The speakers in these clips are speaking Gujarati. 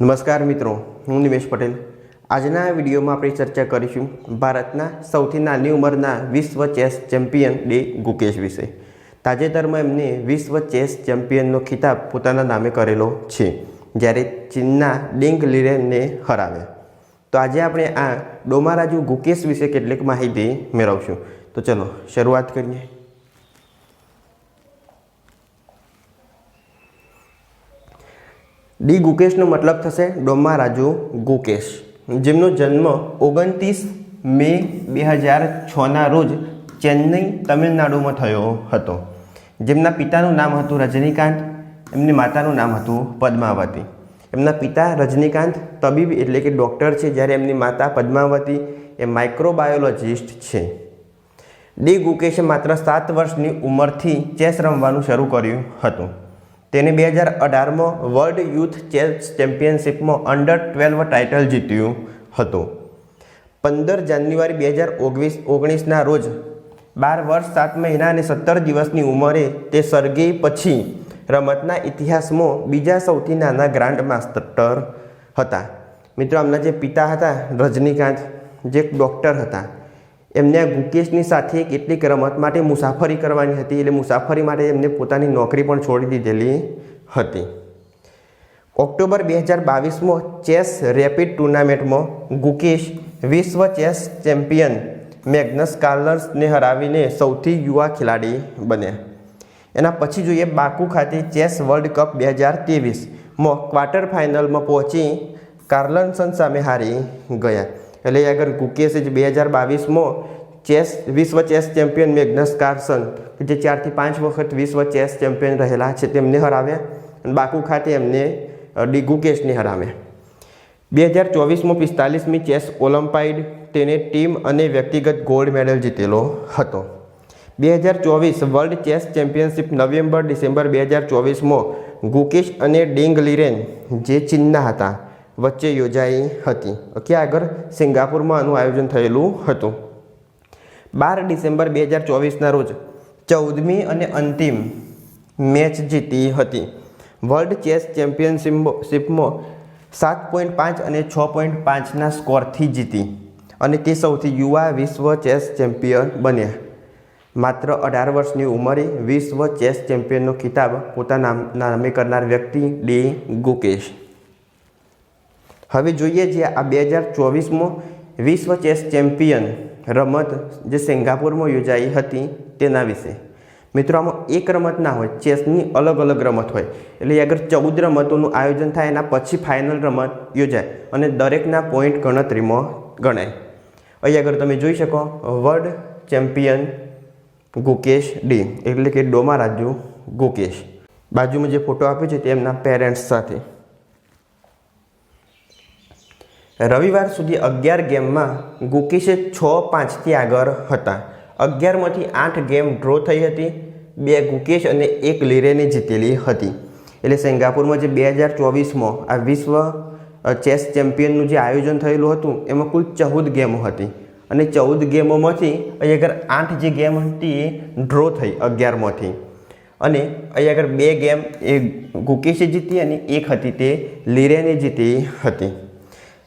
નમસ્કાર મિત્રો, હું નિમેશ પટેલ. આજના વિડીયોમાં આપણે ચર્ચા કરીશું ભારતના સૌથી નાની ઉંમરના વિશ્વ ચેસ ચેમ્પિયન ડે ગુકેશ વિશે. તાજેતરમાં એમને વિશ્વ ચેસ ચેમ્પિયનનો ખિતાબ પોતાના નામે કરેલો છે, જ્યારે ચીનના ડિંગ લીરેનને હરાવ્યા. તો આજે આપણે આ ડોમારાજુ ગુકેશ વિશે કેટલીક માહિતી મેળવશું. તો ચલો, શરૂઆત કરીએ. ડી ગુકેશનો મતલબ થશે ડોમા રાજુ ગુકેશ. જેમનો જન્મ ઓગણત્રીસ મે બે હજાર છના રોજ ચેન્નઈ તમિલનાડુમાં થયો હતો. જેમના પિતાનું નામ હતું રજનીકાંત, એમની માતાનું નામ હતું પદ્માવતી. એમના પિતા રજનીકાંત તબીબ એટલે કે ડૉક્ટર છે, જ્યારે એમની માતા પદ્માવતી એ માઇક્રોબાયોલોજિસ્ટ છે. ડી ગુકેશે માત્ર સાત વર્ષની ઉંમરથી ચેસ રમવાનું શરૂ કર્યું હતું. તેને બે હજાર અઢારમાં વર્લ્ડ યુથ ચેસ ચેમ્પિયનશિપમાં અંડર ટ્વેલ્વ ટાઇટલ જીત્યું હતું. પંદર જાન્યુઆરી બે હજાર ઓગણીસ ઓગણીસના રોજ બાર વર્ષ સાત મહિના અને સત્તર દિવસની ઉંમરે તે સર્ગી પછી રમતના ઇતિહાસમાં બીજા સૌથી નાના ગ્રાન્ડ માસ્ટર હતા. મિત્રો, આમના જે પિતા હતા રજનીકાંત, જે ડૉક્ટર હતા એમને ગુકેશની સાથે કેટલીક રમત માટે મુસાફરી કરવાની હતી. એટલે મુસાફરી માટે એમને પોતાની નોકરી પણ છોડી દીધેલી હતી. ઓક્ટોબર બે હજાર બાવીસમાં ચેસ રેપિડ ટુર્નામેન્ટમાં ગુકેશ વિશ્વ ચેસ ચેમ્પિયન મેગ્નસ કાર્લર્સને હરાવીને સૌથી યુવા ખેલાડી બન્યા. એના પછી જોઈએ બાકુ ખાતે ચેસ વર્લ્ડ કપ બે હજાર ત્રેવીસમાં ક્વાર્ટર ફાઇનલમાં પહોંચી કાર્લન્સન સામે હારી ગયા. એટલે આગળ ગુકેશે જે બે હજાર બાવીસમાં ચેસ વિશ્વ ચેસ ચેમ્પિયન મેગ્નસ કાર્સન, કે જે ચારથી પાંચ વખત વિશ્વ ચેસ ચેમ્પિયન રહેલા છે, તેમને હરાવ્યા અને બાકુ ખાતે એમને ડી ગુકેશને હરાવ્યા બે હજાર ચોવીસમાં પિસ્તાલીસમી ચેસ ઓલિમ્પાઇડ તેને ટીમ અને વ્યક્તિગત ગોલ્ડ મેડલ જીતેલો હતો. બે હજાર ચોવીસ world chess championship November December બે હજાર ચોવીસમાં ગુકેશ અને ડિંગ લિરેન જે ચીનના હતા વચ્ચે યોજાઈ હતી. કે આગળ સિંગાપુરમાં આનું આયોજન થયેલું હતું. બાર ડિસેમ્બર બે હજાર ચોવીસના રોજ ચૌદમી અને અંતિમ મેચ જીતી હતી. વર્લ્ડ ચેસ ચેમ્પિયનશિપમાં સાત પોઈન્ટ પાંચ અને છ પોઈન્ટ પાંચના સ્કોરથી જીતી અને તે સૌથી યુવા વિશ્વ ચેસ ચેમ્પિયન બન્યા. માત્ર અઢાર વર્ષની ઉંમરે વિશ્વ ચેસ ચેમ્પિયનનો ખિતાબ પોતાના નામે કરનાર વ્યક્તિ ડી ગુકેશ. હવે જોઈએ જે આ બે હજાર ચોવીસમાં વિશ્વ ચેસ ચેમ્પિયન રમત જે સિંગાપુરમાં યોજાઈ હતી તેના વિશે. મિત્રો, આમાં એક રમત ના હોય, ચેસની અલગ અલગ રમત હોય. એટલે આગળ ચૌદ રમતોનું આયોજન થાય, એના પછી ફાઇનલ રમત યોજાય અને દરેકના પોઈન્ટ ગણતરીમાં ગણાય. અહીં આગળ તમે જોઈ શકો, વર્લ્ડ ચેમ્પિયન ગુકેશ ડી, એટલે કે ડોમા રાજુ ગુકેશ. બાજુમાં જે ફોટો આપ્યો છે તે એમના પેરેન્ટ્સ સાથે. રવિવાર સુધી અગિયાર ગેમમાં ગુકેશે છ પાંચથી આગળ હતા. અગિયારમાંથી આઠ ગેમ ડ્રો થઈ હતી, બે ગુકેશ અને એક લીરેને જીતેલી હતી. એટલે સિંગાપુરમાં જે બે હજાર ચોવીસમાં આ વિશ્વ ચેસ ચેમ્પિયનનું જે આયોજન થયેલું હતું, એમાં કુલ ચૌદ ગેમો હતી. અને ચૌદ ગેમોમાંથી અહીં આગળ આઠ જે ગેમ હતી એ ડ્રો થઈ અગિયારમાંથી. અને અહીં આગળ બે ગેમ, એ ગુકેશે જીતી અને એક હતી તે લીરેને જીતી હતી.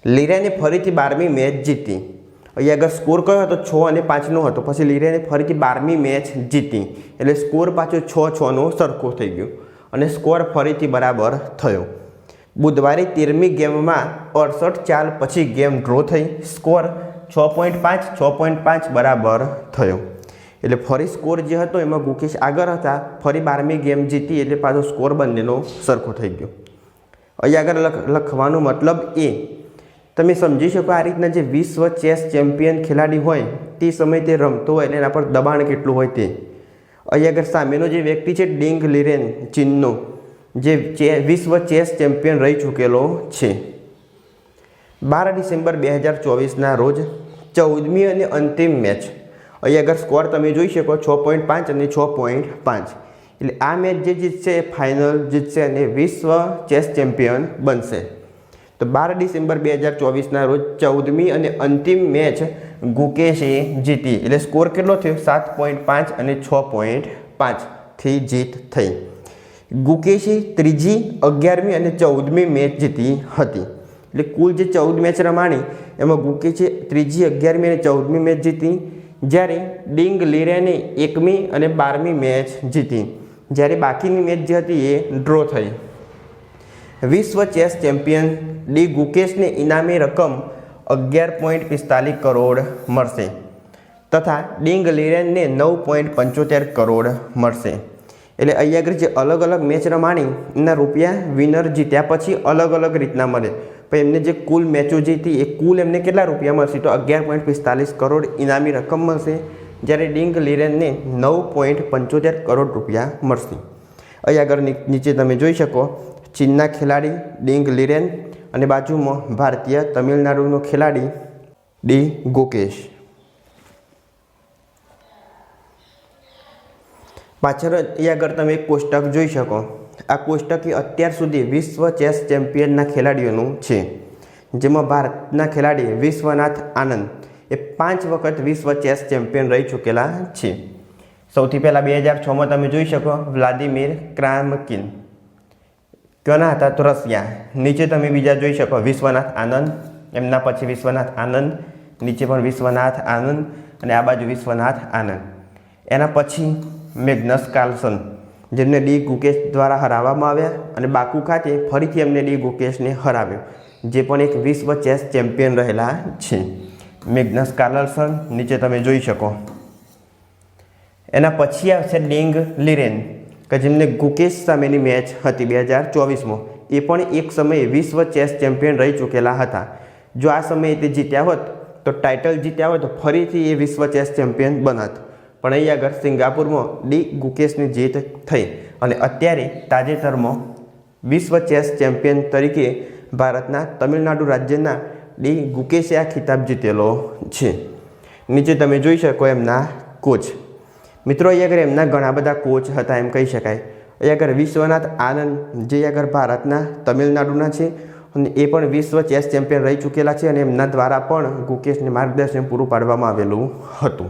લીરેને ફરીથી બારમી મેચ જીતી. અહીંયા આગળ સ્કોર કયો હતો? છ અને પાંચનો હતો. પછી લીરેને ફરીથી બારમી મેચ જીતી. એટલે સ્કોર પાછો છ, છનો સરખો થઈ ગયો. અને સ્કોર ફરીથી બરાબર થયો. બુધવારે તેરમી ગેમમાં અડસઠ ચાલ પછી ગેમ ડ્રો થઈ. સ્કોર છ પોઈન્ટ પાંચ, છ પોઈન્ટ પાંચ બરાબર થયો. એટલે ફરી સ્કોર જે હતો એમાં ગુકેશ આગળ હતા. ફરી બારમી ગેમ જીતી એટલે પાછો સ્કોર બંનેનો સરખો થઈ ગયો. અહીંયા આગળ લખ, લખવાનો મતલબ એ તમે સમજી શકો આ રીતના જે વિશ્વ ચેસ ચેમ્પિયન ખેલાડી હોય, તે સમયે તે રમતો હોય અને એના પર દબાણ કેટલું હોય તે. અહીં આગળ સામેનો જે વ્યક્તિ છે, ડિંગ લિરેન ચીનનો, જે ચે, વિશ્વ ચેસ ચેમ્પિયન રહી ચૂકેલો છે. બાર ડિસેમ્બર બે હજાર ચોવીસના રોજ ચૌદમી અને અંતિમ મેચ. અહીં આગળ સ્કોર તમે જોઈ શકો, છ પોઈન્ટ પાંચ અને છ પોઈન્ટ પાંચ. એટલે આ મેચ જે જીતશે, એ ફાઇનલ જીતશે અને વિશ્વ ચેસ ચેમ્પિયન બનશે. તો બાર ડિસેમ્બર બે હજાર ચોવીસના રોજ ચૌદમી અને અંતિમ મેચ ગુકેશે જીતી. એટલે સ્કોર કેટલો થયો? સાત પોઈન્ટ પાંચ અને છ પોઈન્ટ પાંચથી જીત થઈ. ગુકેશે ત્રીજી, અગિયારમી અને ચૌદમી મેચ જીતી હતી. એટલે કુલ જે ચૌદ મેચ રમાણી, એમાં ગુકેશે ત્રીજી, અગિયારમી અને ચૌદમી મેચ જીતી. જ્યારે ડિંગ લીરેને એકમી અને બારમી મેચ જીતી. જ્યારે બાકીની મેચ જે હતી એ ડ્રો થઈ. વિશ્વ ચેસ ચેમ્પિયન ડી ગુકેશને ઇનામી રકમ અગિયાર પોઈન્ટ પિસ્તાલીસ કરોડ મળશે તથા ડિંગ લીરેનને નવ પોઈન્ટ પંચોતેર કરોડ મળશે. એટલે અહીંયા આગળ જે અલગ અલગ મેચ રમાણી, એના રૂપિયા વિનર જીત્યા પછી અલગ અલગ રીતના મળે. પણ એમને જે કુલ મેચો જીતી, એ કુલ એમને કેટલા રૂપિયા મળશે? તો અગિયાર પોઈન્ટ પિસ્તાલીસ કરોડ ઇનામી રકમ મળશે, જ્યારે ડિંગ લીરેનને નવ પોઈન્ટ પંચોતેર કરોડ રૂપિયા મળશે. અહીં આગળ નીચે તમે જોઈ શકો, ચીનના ખેલાડી ડિંગ લીરેન અને બાજુમાં ભારતીય તમિલનાડુનો ખેલાડી ડી. ગોકેશ. પાછળ અહીંયા આગળ તમે એક કોષ્ટક જોઈ શકો. આ કોષ્ટક એ અત્યાર સુધી વિશ્વ ચેસ ચેમ્પિયનના ખેલાડીઓનું છે. જેમાં ભારતના ખેલાડી વિશ્વનાથ આનંદ એ પાંચ વખત વિશ્વ ચેસ ચેમ્પિયન રહી ચૂકેલા છે. સૌથી પહેલાં બે હજાર છમાં તમે જોઈ શકો વ્લાદિમીર ક્રામકિન. ક્યોના હતા તો નીચે તમે બીજા જોઈ શકો વિશ્વનાથ આનંદ, એમના પછી વિશ્વનાથ આનંદ, નીચે પણ વિશ્વનાથ આનંદ અને આ બાજુ વિશ્વનાથ આનંદ. એના પછી મેગ્નસ કાર્લસન, જેમને ડી ગુકેશ દ્વારા હરાવવામાં આવ્યા અને બાકુ ખાતે ફરીથી એમને ડી ગુકેશને હરાવ્યો, જે પણ એક વિશ્વ ચેસ ચેમ્પિયન રહેલા છે. મેગ્નસ કાર્લસન, નીચે તમે જોઈ શકો. એના પછી આવશે ડિંગ લિરેન. કે જેમને ગુકેશ સામેની મેચ હતી બે હજાર ચોવીસમાં. એ પણ એક સમયે વિશ્વ ચેસ ચેમ્પિયન રહી ચૂકેલા હતા. જો આ સમયે તે જીત્યા હોત, તો ટાઇટલ જીત્યા હોત, તો ફરીથી એ વિશ્વ ચેસ ચેમ્પિયન બનત. પણ અહીં આગળ સિંગાપુરમાં ડી ગુકેશની જીત થઈ અને અત્યારે તાજેતરમાં વિશ્વ ચેસ ચેમ્પિયન તરીકે ભારતના તમિલનાડુ રાજ્યના ડી ગુકેશે આ ખિતાબ જીતેલો છે. નીચે તમે જોઈ શકો એમના કોચ. મિત્રો અહીંયા આગળ એમના ઘણા બધા કોચ હતા, એમ કહી શકાય. અહીંયા આગળ વિશ્વનાથ આનંદ, જે આગળ ભારતના, તમિલનાડુના છે. અને એ પણ વિશ્વ ચેસ ચેમ્પિયન રહી ચૂકેલા છે અને એમના દ્વારા પણ ગુકેશને માર્ગદર્શન પૂરું પાડવામાં આવેલું હતું.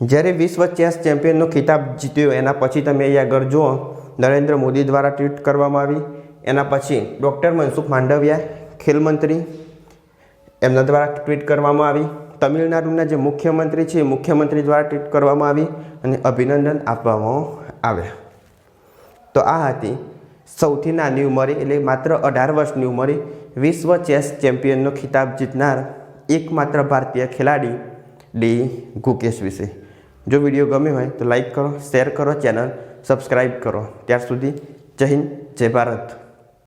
જ્યારે વિશ્વ ચેસ ચેમ્પિયનનો ખિતાબ જીત્યો, એના પછી તમે અહીં આગળ જુઓ, નરેન્દ્ર મોદી દ્વારા ટ્વીટ કરવામાં આવી. એના પછી ડૉક્ટર મનસુખ માંડવિયા, ખેલ મંત્રી, એમના દ્વારા ટ્વીટ કરવામાં આવી. તમિલનાડુના જે મુખ્યમંત્રી છે, એ મુખ્યમંત્રી દ્વારા ટ્વીટ કરવામાં આવી અને અભિનંદન આપવામાં આવ્યા તો આ હતી સૌથી નાની ઉંમરે, એટલે માત્ર અઢાર વર્ષની ઉંમરે, વિશ્વ ચેસ ચેમ્પિયનનો ખિતાબ જીતનાર એકમાત્ર ભારતીય ખેલાડી ડી. ગુકેશ વિશે. જો વીડિયો ગમ્યો હોય તો લાઈક કરો, શેર કરો, ચેનલ સબસ્ક્રાઈબ કરો. ત્યાર સુધી જય હિન્દ, જય ભારત.